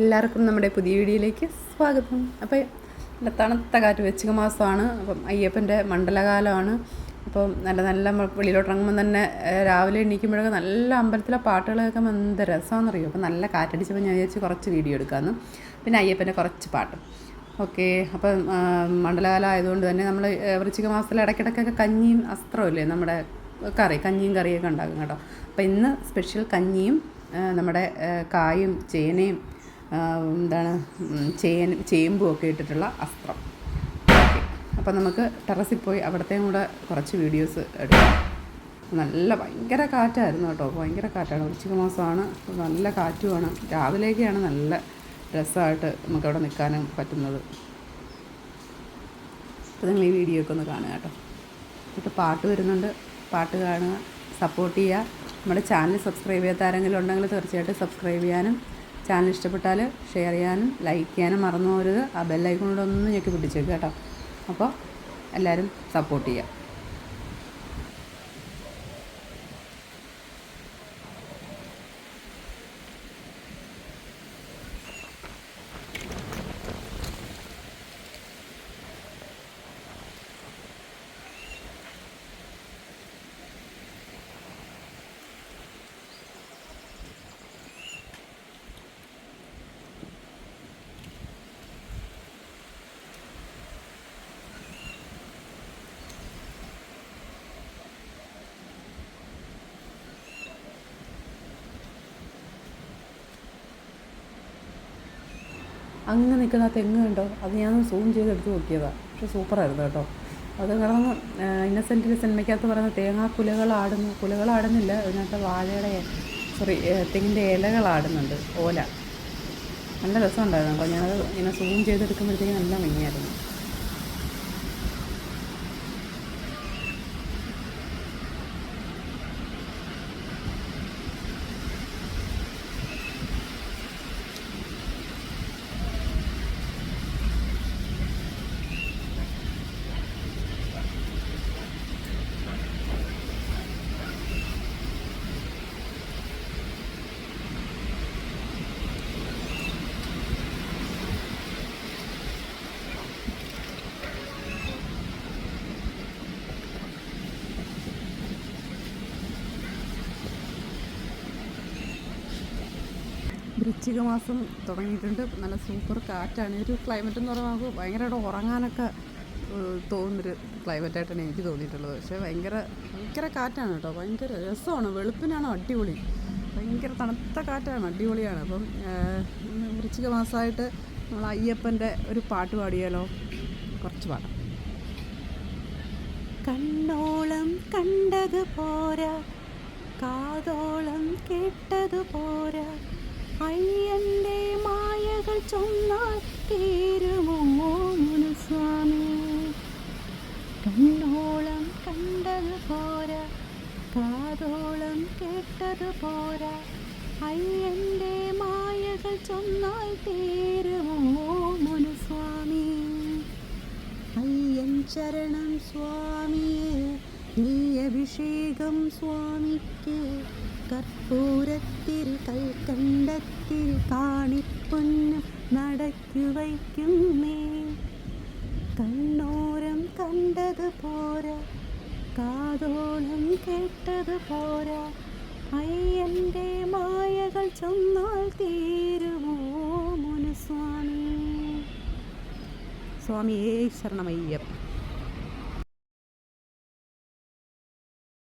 എല്ലാവർക്കും നമ്മുടെ പുതിയ വീഡിയോയിലേക്ക് സ്വാഗതം. അപ്പോൾ നല്ല തണുത്ത കാറ്റ് വെച്ചിക മാസമാണ്. അപ്പം അയ്യപ്പന്റെ മണ്ഡലകാലമാണ്. അപ്പം നല്ല നല്ല വെളിയിലോട്ടിറങ്ങുമ്പോൾ തന്നെ രാവിലെ എണീക്കുമ്പോഴൊക്കെ നല്ല അമ്പലത്തിലെ പാട്ടുകൾ കേൾക്കുമ്പോൾ എന്ത് രസമാണെന്നറിയോ? അപ്പം നല്ല കാറ്റടിച്ചപ്പോൾ ഞാൻ വിചാരിച്ച് കുറച്ച് വീഡിയോ എടുക്കാമെന്ന്. പിന്നെ അയ്യപ്പന്റെ കുറച്ച് പാട്ട്. ഓക്കെ. അപ്പം മണ്ഡലകാലം ആയതുകൊണ്ട് തന്നെ നമ്മൾ വൃശ്ചിക മാസത്തിൽ ഇടയ്ക്കിടയ്ക്കൊക്കെ കഞ്ഞിയും അസ്ത്രമില്ലേ നമ്മുടെ കറി കഞ്ഞിയും കറിയൊക്കെ ഉണ്ടാക്കും കേട്ടോ. അപ്പം ഇന്ന് സ്പെഷ്യൽ കഞ്ഞിയും നമ്മുടെ കായും ചേനയും എന്താണ് ചേൻ ചേമ്പും ഒക്കെ ഇട്ടിട്ടുള്ള അസ്ത്രം. അപ്പം നമുക്ക് ടെറസിൽ പോയി അവിടത്തെയും കൂടെ കുറച്ച് വീഡിയോസ് എടുക്കാം. നല്ല ഭയങ്കര കാറ്റായിരുന്നു കേട്ടോ. ഭയങ്കര കാറ്റാണ്. വൃശ്ചിക മാസമാണ്. നല്ല കാറ്റുമാണ്. രാവിലെയൊക്കെയാണ് നല്ല രസമായിട്ട് നമുക്കവിടെ നിൽക്കാനും പറ്റുന്നത്. അപ്പോൾ നിങ്ങൾ ഈ വീഡിയോ ഒക്കെ ഒന്ന് കാണുക കേട്ടോ. എന്നിട്ട് പാട്ട് വരുന്നുണ്ട്. പാട്ട് കാണുക. സപ്പോർട്ട് ചെയ്യുക. നമ്മുടെ ചാനൽ സബ്സ്ക്രൈബ് ചെയ്യാത്ത ആരെങ്കിലും ഉണ്ടെങ്കിൽ തീർച്ചയായിട്ടും സബ്സ്ക്രൈബ് ചെയ്യാനും ചാനൽ ഇഷ്ടപ്പെട്ടാൽ ഷെയർ ചെയ്യാനും ലൈക്ക് ചെയ്യാനും മറന്നു പോരുത് ആ ബെല്ലൈക്കണോട് ഒന്ന് ഞെക്കി പിടിച്ചേക്ക് കേട്ടോ. അപ്പോൾ എല്ലാവരും സപ്പോർട്ട് ചെയ്യുക അങ്ങ് നിൽക്കുന്ന ആ തെങ്ങ് കണ്ടോ? അത് ഞാൻ സൂം ചെയ്ത് എടുത്ത് നോക്കിയതാണ് പക്ഷെ സൂപ്പറായിരുന്നു കേട്ടോ. അത് കാരണം ഇന്നസെന്റിന്റെ സിനിമയ്ക്കകത്ത് പറയുന്ന തേങ്ങാ കുലകളാടുന്നു കുലകളാടുന്നില്ല അതിനകത്ത് വാഴയുടെ സോറി തെങ്ങിന്റെ ഇലകളാടുന്നുണ്ട് ഓല. നല്ല രസമുണ്ടായിരുന്നു അപ്പോൾ ഞാനത് ഇങ്ങനെ സൂം ചെയ്തെടുക്കുമ്പോഴത്തേക്കും നല്ല ഭംഗിയായിരുന്നു. വൃശ്ചിക മാസം തുടങ്ങിയിട്ടുണ്ട്. നല്ല സൂപ്പർ കാറ്റാണ്. ഒരു ക്ലൈമറ്റ് എന്ന് പറയുമ്പോൾ നമുക്ക് ഭയങ്കരമായിട്ട് ഉറങ്ങാനൊക്കെ തോന്നുന്നൊരു ക്ലൈമറ്റായിട്ടാണ് എനിക്ക് തോന്നിയിട്ടുള്ളത്. പക്ഷേ ഭയങ്കര ഭയങ്കര കാറ്റാണ് കേട്ടോ. ഭയങ്കര രസമാണ്. വെളുപ്പിനാണോ അടിപൊളി. ഭയങ്കര തണുത്ത കാറ്റാണ്. അടിപൊളിയാണ്. അപ്പം വൃശ്ചിക മാസമായിട്ട് നമ്മൾ അയ്യപ്പന്റെ ഒരു പാട്ട് പാടിയാലോ? കുറച്ച് പാടാം. കണ്ണോളം കണ്ടത് പോരാ. കാതോളം കേട്ടത് പോരാ. അയ്യന്റെ മായകൾ ചൊന്നാൽ തീരുമോ മുനുസ്വാമി കണ്ണോളം കണ്ടത് പോരാ കാതോളം കേട്ടത് പോരാ. അയ്യന്റെ മായകൾ ചൊന്നാൽ തീരുമോ മുനുസ്വാമി അയ്യൻ ചരണം സ്വാമിയെ നീ അഭിഷേകം സ്വാമിക്ക് കർപ്പൂരത്തിൽ കൽക്കണ്ടത്തിൽ കാണിപ്പൊന്നും നടക്കു വയ്ക്കുന്നേ. കണ്ണോരം കണ്ടത് പോരാ കാതോളം കേട്ടത് പോരാ. അയ്യന്റെ മായകൾ ചൊന്നാൽ തീരുമോ മുനുസ്വാമി സ്വാമിയേ ശരണമയ്യപ്പ.